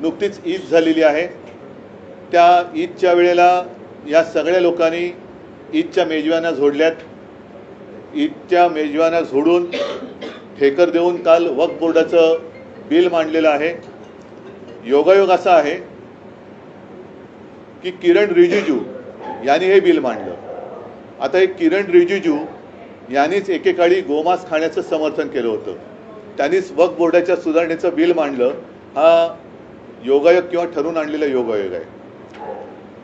नुकतीच ईद झालेली आहे. त्या ईदच्या वेळेला या सगळ्या लोकांनी ईदच्या मेजवान्या झोडल्यात. ईदच्या मेजवान्या झोडून ठेकर देऊन काल वक्फ बोर्डाचं बिल मांडलेलं आहे. योगायोग असा आहे की किरण रिजिजू यांनी हे बिल मांडलं. आता हे किरण रिजिजू यांनीच एकेकाळी गोमांस खाण्याचं समर्थन केलं होतं. त्यांनीच वक्फ बोर्डाच्या सुधारणेचं बिल मांडलं. हा योगायोग किंवा ठरवून आणलेला योगायोग आहे.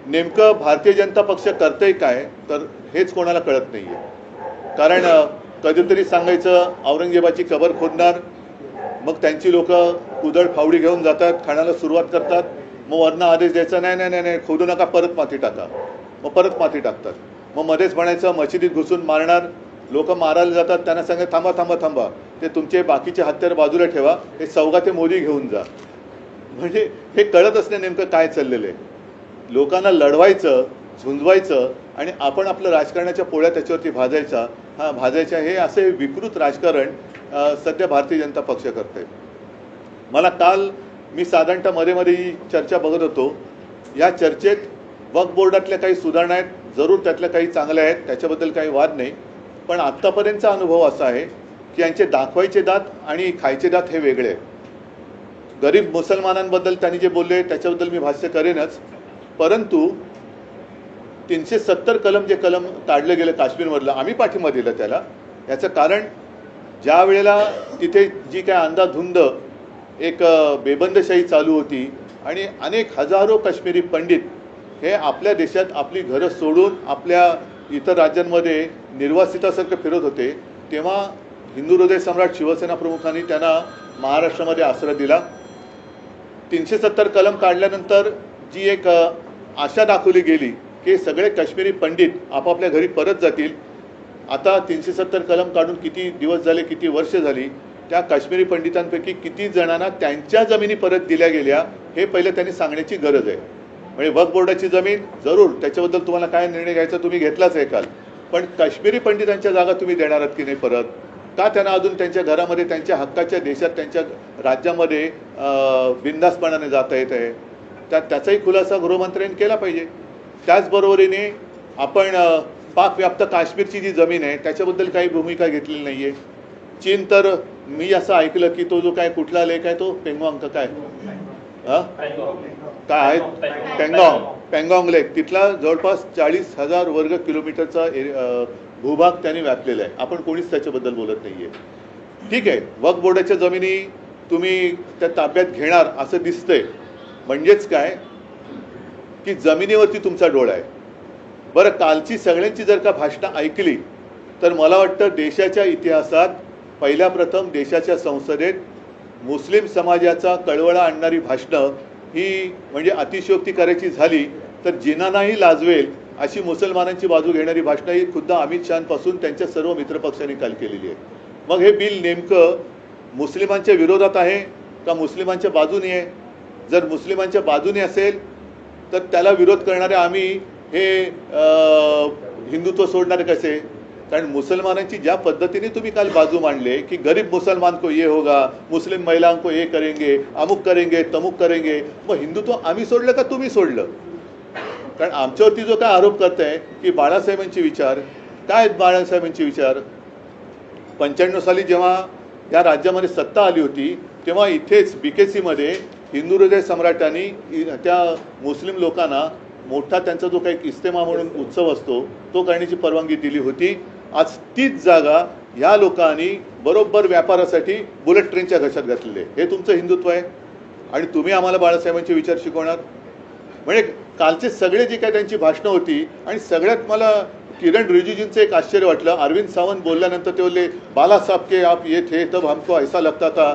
नेमकं भारतीय जनता पक्ष करतंय काय? तर हेच कोणाला कळत नाही आहे कारण कधीतरी सांगायचं औरंगजेबाची कबर खोदणार मग त्यांची लोक कुदळ फावडी घेऊन जातात खाण्याला सुरुवात करतात मग वरनं आदेश द्यायचा नाही नाही नाही नाही खोदू नका परत माती टाका. मग परत माती टाकतात. मग मध्येच म्हणायचं मशिदीत घुसून मारणार लोक मारायला जातात त्यांना सांगत थांबा थांबा थांबा ते तुमचे बाकीचे हत्यार बाजूला ठेवा हे चौघा ते मोदी घेऊन जा. म्हणजे हे कळत असणे नेमकं काय चाललेलं आहे? लोकांना लढवायचं झुंजवायचं आणि आपण आपलं राजकारणाच्या पोळ्या त्याच्यावरती भाजायचा हा भाजायच्या हे असे विकृत राजकारण सध्या भारतीय जनता पक्ष करते मला काल मी साधारणतः मध्ये मध्ये ही चर्चा बघत होतो. या चर्चेत वक बोर्डातल्या काही सुधारणा आहेत जरूर त्यातल्या काही चांगल्या आहेत त्याच्याबद्दल काही वाद नाही. पण आत्तापर्यंतचा अनुभव असा आहे की यांचे दाखवायचे दात आणि खायचे दात हे वेगळे आहेत. गरीब मुसलमानांबद्दल त्यांनी जे बोलले त्याच्याबद्दल मी भाष्य करेनच. परंतु तीनशे सत्तर कलम जे कलम काढलं गेलं काश्मीरमधलं आम्ही पाठिंबा दिला त्याला. याचं कारण ज्या वेळेला तिथे जी काय अंधाधुंद एक बेबंदशाही चालू होती आणि अनेक हजारो काश्मीरी पंडित हे आपल्या देशात आपली घरं सोडून आपल्या इतर राज्यांमध्ये निर्वासितासारखं फिरत होते तेव्हा हिंदू हृदय सम्राट शिवसेना प्रमुखांनी त्यांना महाराष्ट्रामध्ये आश्रय दिला. तीनशे सत्तर कलम काढल्यानंतर जी एक आशा दाखवली गेली की सगळे काश्मीरी पंडित आपापल्या घरी परत जातील. आता तीनशे सत्तर कलम काढून किती दिवस झाले किती वर्ष झाली त्या काश्मीरी पंडितांपैकी किती जणांना त्यांच्या जमिनी परत दिल्या गेल्या हे पहिलं त्यांनी सांगण्याची गरज आहे. म्हणजे वक्फ बोर्डाची जमीन जरूर त्याच्याबद्दल तुम्हाला काय निर्णय घ्यायचा तुम्ही घेतलाच आहे काल. पण काश्मीरी पंडितांच्या जागा तुम्ही देणार आहात की नाही परत? का त्यांना अजून त्यांच्या घरामध्ये त्यांच्या हक्काच्या देशात त्यांच्या राज्यामध्ये बिंदासपणाने जाता येत आहे? त्या त्याचाही खुलासा गृहमंत्र्यांनी केला पाहिजे. त्याचबरोबरीने आपण पाकव्याप्त काश्मीरची जी जमीन आहे त्याच्याबद्दल काही भूमिका घेतलेली नाही आहे चीन तर मी असं ऐकलं की तो जो काय कुठला लेख आहे तो पेंगॉंग का काय? हा? काय आहे? पेंगॉंग. पेंगॉंग लेक तिथला जवळपास चाळीस हजार वर्ग किलोमीटरचा भूभाग त्याने व्यापलेला आहे. आपण कोणीच त्याच्याबद्दल बोलत नाही आहे ठीक आहे वक्फ बोर्डाच्या जमिनी तुम्ही त्या ताब्यात घेणार असं दिसतंय. म्हणजेच काय? की जमिनीवरती तुमचा डोळा आहे. बरं कालची सगळ्यांची जर का भाषणं ऐकली तर मला वाटतं देशाच्या इतिहासात पहिल्या प्रथम देशाच्या संसदेत मुस्लिम समाजाचा कळवळा आणणारी भाषणं ही म्हणजे अतिशयोक्ती करायची झाली तर जिनांनाही लाजवेल अशी मुसलमानांची बाजू घेणारी भाषणं ही खुद्द अमित शहापासून त्यांच्या सर्व मित्रपक्षांनी काल केलेली आहे. मग हे बिल नेमकं मुस्लिमांच्या विरोधात आहे का मुस्लिमांच्या बाजूने आहे? जर मुस्लिमांच्या बाजूने असेल तर त्याला विरोध करणारे आम्ही हे हिंदुत्व सोडणारे कसे? कारण मुसलमानांची ज्या पद्धतीने तुम्ही काल बाजू मांडले की गरीब मुसलमान को ये होगा मुस्लिम महिलाओं को ये करेंगे अमुक करेंगे तमुक करेंगे मग हिंदुत्व आम्ही सोडलं का तुम्ही सोडलं? कारण आमच्यावरती जो काय आरोप करताय की बाळासाहेबांचे विचार काय आहेत बाळासाहेबांचे विचार? पंच्याण्णव साली जेव्हा या राज्यामध्ये सत्ता आली होती तेव्हा इथेच बी के सीमध्ये हिंदू हृदय सम्राटांनी त्या मुस्लिम लोकांना मोठा त्यांचा जो काही इस्तेमा म्हणून उत्सव असतो तो करण्याची परवानगी दिली होती. आज तीच जागा ह्या लोकांनी बरोबर व्यापारासाठी बुलेट ट्रेनच्या घशात घातलेले हे तुमचं हिंदुत्व आहे? आणि तुम्ही आम्हाला बाळासाहेबांचे विचार शिकवणार? म्हणजे कालचे सगळे जे काय त्यांची भाषणं होती आणि सगळ्यात मला किरण रिजिजूंचं एक आश्चर्य वाटलं. अरविंद सावंत बोलल्यानंतर ते बोलले बालासाहेब के आप ये थे तब हमको ऐसा लगता था.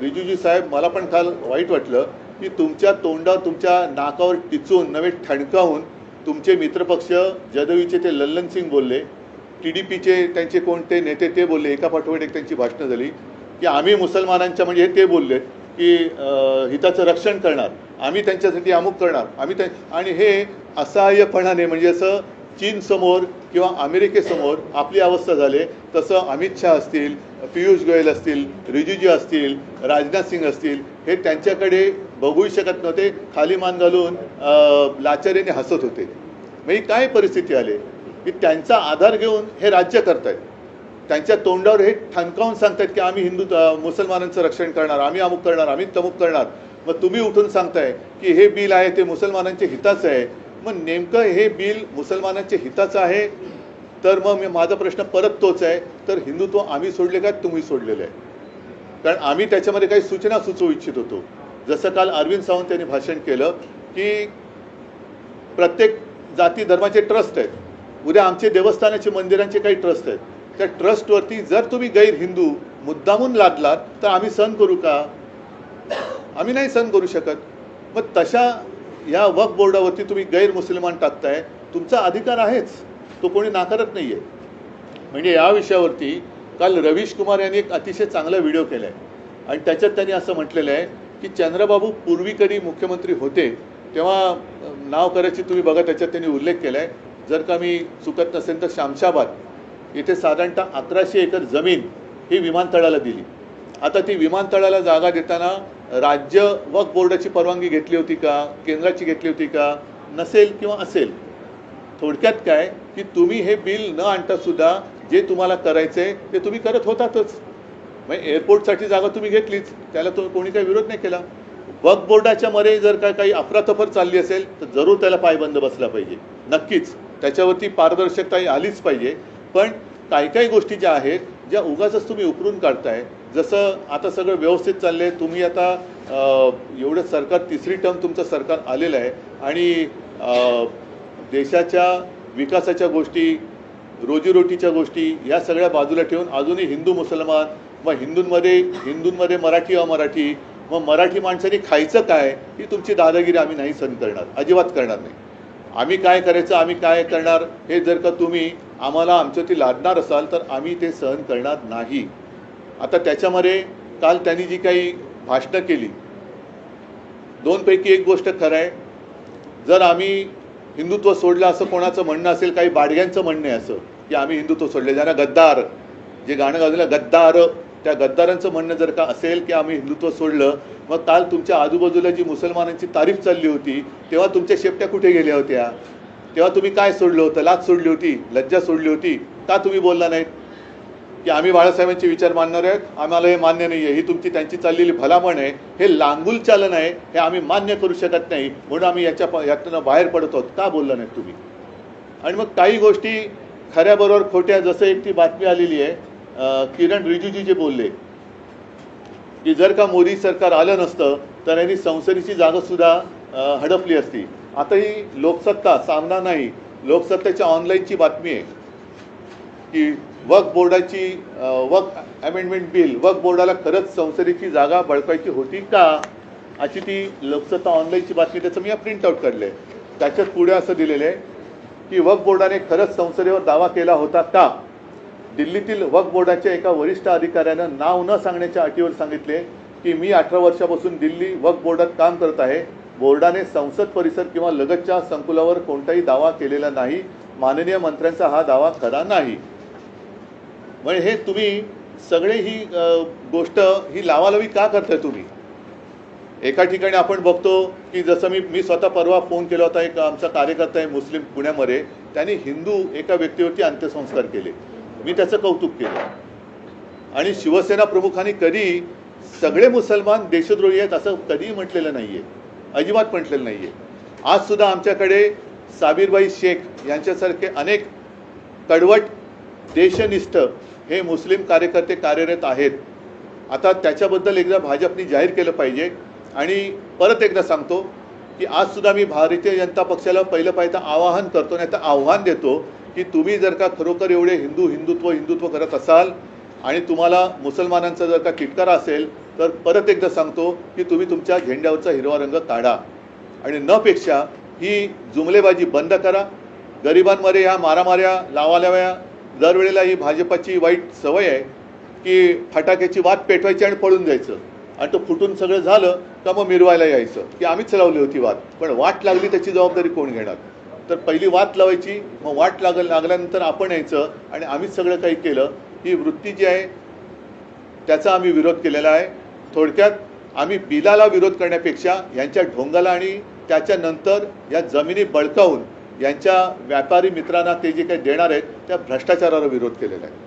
रिजिजू साहेब मला पण काल वाईट वाटलं की तुमच्या तोंडावर तुमच्या नाकावर टिचून नवे ठणकावून तुमचे मित्रपक्ष जदवीचे ते लल्लन सिंग बोलले टी डी पीचे त्यांचे कोणते नेते ते बोलले एका पाठोपाठ एक त्यांची भाषणं झाली की आम्ही मुसलमानांच्या म्हणजे ते बोलले की हिताचं रक्षण करणार. आम्ही त्यांच्यासाठी अमुक करणार. आम्ही त्या आणि हे असहाय्यपणाने म्हणजे असं चीनसमोर किंवा अमेरिकेसमोर आपली अवस्था झाले तसं अमित शहा असतील पियुष गोयल असतील रिजिजू असतील राजनाथ सिंग असतील हे त्यांच्याकडे बघूही शकत नव्हते. खाली मान घालून अं, लाचारीने हसत होते. मग ही काय परिस्थिती आली? की त्यांचा आधार घेऊन हे राज्य करतायत. त्यांच्या तोंडावर हे ठणकावून सांगतायत की आम्ही हिंदू मुसलमानांचं रक्षण करणार आम्ही अमुक करणार आम्ही तमुक करणार. मग तुम्ही उठून सांगताय की हे बिल आहे ते मुसलमानांच्या हिताचं आहे. मग नेमकं हे बिल मुसलमानांच्या हिताचं आहे? तर मग मी माझा प्रश्न परत तोच आहे. तर हिंदुत्व आम्ही सोडले का तुम्ही सोडलेलं? आहे कारण आम्ही त्याच्यामध्ये काही सूचना सुचवू इच्छित होतो. जसं काल अरविंद सावंत यांनी भाषण केलं की प्रत्येक जाती धर्माचे ट्रस्ट आहेत. उद्या आमचे देवस्थानाचे मंदिरांचे काही ट्रस्ट आहेत. त्या ट्रस्टवरती जर तुम्ही गैर हिंदू मुद्दामून लादलात तर आम्ही सहन करू का? आम्ही नाही सहन करू शकत. मग तशा या वक्फ बोर्डावरती तुम्ही गैरमुस्लिमान टाकताय तुमचा अधिकार आहेच. तो कोणी नाकारत नाही आहे म्हणजे या विषयावरती काल रवीश कुमार यांनी एक अतिशय चांगला व्हिडिओ केला आहे आणि त्याच्यात त्यांनी असं म्हटलेलं आहे की चंद्रबाबू पूर्वी कधी मुख्यमंत्री होते तेव्हा नाव करायची तुम्ही बघा त्याच्यात त्यांनी उल्लेख केला आहे जर का मी चुकत नसेल तर शामशाबाद येथे साधारणतः अकराशे एकर जमीन ही विमानतळाला दिली. आता ती विमानतळाला जागा देताना राज्य वक्फ बोर्डाची परवानगी घेतली होती का? केंद्राची घेतली होती का? नसेल किंवा असेल? थोडक्यात काय? की तुम्ही हे बिल न आणता सुद्धा जे तुम्हाला करायचंय ते तुम्ही करत होतातच. म्हणजे एअरपोर्टसाठी जागा तुम्ही घेतलीच. त्याला तो कोणी काही विरोध नाही केला. वक्फ बोर्डाच्या मध्ये जर काय काही अफरातफर चालली असेल तर जरूर त्याला पायबंद बसला पाहिजे. नक्कीच त्याच्यावरती पारदर्शकता आलीच पाहिजे. पण काही काही गोष्टी ज्या आहेत ज्या उगाच तुम्ही उकरून काढताय जसं आता सगळं व्यवस्थित चाललं आहे तुम्ही आता एवढं सरकार तिसरी टर्म तुमचं सरकार आलेलं आहे आणि देशाच्या विकासाच्या गोष्टी रोजीरोटीच्या गोष्टी या सगळ्या बाजूला ठेवून अजूनही हिंदू मुसलमान मग हिंदूंमध्ये हिंदूंमध्ये मराठी अमराठी मग मराठी माणसाने खायचं काय ही तुमची दादागिरी आम्ही नाही सहन करणार अजिबात करणार नाही. आम्ही काय करायचं आम्ही काय करणार हे जर का तुम्ही आम्हाला आमच्यावरती लादणार असाल तर आम्ही ते सहन करणार नाही. आता त्याच्यामध्ये काल त्यांनी जी काही भाषणं केली दोनपैकी एक गोष्ट खरं आहे. जर आम्ही हिंदुत्व सोडलं असं कोणाचं म्हणणं असेल काही बाडग्यांचं म्हणणं आहे असं की आम्ही हिंदुत्व सोडले ज्यांना गद्दार जे गाणं गाजलं गद्दार त्या गद्दारांचं म्हणणं जर का असेल की आम्ही हिंदुत्व सोडलं मग काल तुमच्या आजूबाजूला जी मुसलमानांची तारीफ चालली होती तेव्हा तुमच्या शेपट्या कुठे गेल्या होत्या? तेव्हा तुम्ही काय सोडलं होतं? लाच सोडली होती? लज्जा सोडली होती? का तुम्ही बोलला नाहीत? की आम्ही बाळासाहेबांचे विचार मानणार आहेत. आम्हाला हे मान्य नाही आहे ही तुमची त्यांची चाललेली भलामण आहे. हे लांगूल चालन आहे. हे आम्ही मान्य करू शकत नाही. म्हणून आम्ही याच्या यातनं बाहेर पडत आहोत. का बोलला नाही तुम्ही? आणि मग काही गोष्टी खऱ्याबरोबर खोट्या जसं एक ती बातमी आलेली आहे किरण रिजिजू जे बोलले की जर का मोदी सरकार आलं नसतं तर यांनी संसदेची जागा सुद्धा हडपली असती. आता ही लोकसत्ता सामना नाही. लोकसत्तेच्या ऑनलाईनची बातमी आहे की वक्फ बोर्डाची अं, वक्फ अमेंडमेंट बिल वक्फ बोर्डाला खरंच संसदेची जागा बळकायची होती का? अशी ती लोकसत्ता ऑनलाईनची बातमी त्याचं मी प्रिंट आउट काढलं आहे त्याच्यात पुढे असं दिलेलं आहे की वक्फ बोर्डाने खरंच संसदेवर दावा केला होता का? दिल्लीतील वक्फ बोर्डाच्या एका वरिष्ठ अधिकाऱ्यानं नाव न सांगण्याच्या अटीवर सांगितले की मी अठरा वर्षापासून दिल्ली वक्फ बोर्डात काम करत आहे. बोर्डाने संसद परिसर किंवा लगतच्या संकुलावर कोणताही दावा केलेला नाही. माननीय मंत्र्यांचा हा दावा खरा नाही. म्हणजे हे तुम्ही सगळे ही गोष्ट ही लावालावी का करताय तुम्ही? एका ठिकाणी आपण बघतो की जसं मी मी स्वतः परवा फोन केला होता एक आमचा कार्यकर्ता आहे मुस्लिम पुण्यामध्ये त्यांनी हिंदू एका व्यक्तीवरती अंत्यसंस्कार केले. मी त्याचं कौतुक केलं. आणि शिवसेना प्रमुखांनी कधी सगळे मुसलमान देशद्रोही आहेत असं कधीही म्हटलेलं नाही आहे अजिबात म्हटलेलं नाही आज सुद्धा आमच्याकडे साबीरबाई शेख यांच्यासारखे अनेक कडवट देशनिष्ठ हे मुस्लिम कार्यकर्ते कार्यरत आहेत. आता त्याच्याबद्दल एकदा भाजपने जाहीर केलं पाहिजे. आणि परत एकदा सांगतो की आजसुद्धा मी भारतीय जनता पक्षाला पहिलं पाहिजे आवाहन करतो नाही तर आव्हान देतो की तुम्ही जर का खरोखर एवढे हिंदू हिंदुत्व हिंदुत्व करत असाल आणि तुम्हाला मुसलमानांचा जर का किटकारा असेल तर परत एकदा सांगतो की तुम्ही तुमच्या झेंड्यावरचा हिरवा रंग काढा. आणि नपेक्षा ही जुमलेबाजी बंद करा. गरिबांमध्ये ह्या मारामाऱ्या लावालाव्या दरवेळेला ही भाजपाची वाईट सवय आहे की फटाक्याची वाद पेटवायची आणि पळून जायचं. आणि तो फुटून सगळं झालं का मग मिरवायला यायचं. की आम्हीच लावली होती वाद पण वाट लागली त्याची जबाबदारी कोण घेणार? तर पहिली वाट लावायची मग वाट लागल लागल्यानंतर आपण यायचं आणि आम्हीच सगळं काही केलं. ही वृत्ती जी आहे त्याचा आम्ही विरोध केलेला आहे. थोडक्यात आम्ही बिलाला विरोध करण्यापेक्षा यांच्या ढोंगाला आणि त्याच्यानंतर या जमिनी बळकावून यांच्या व्यापारी मित्रांना ते जे काही देणार आहेत त्या भ्रष्टाचाराला विरोध केलेला आहे.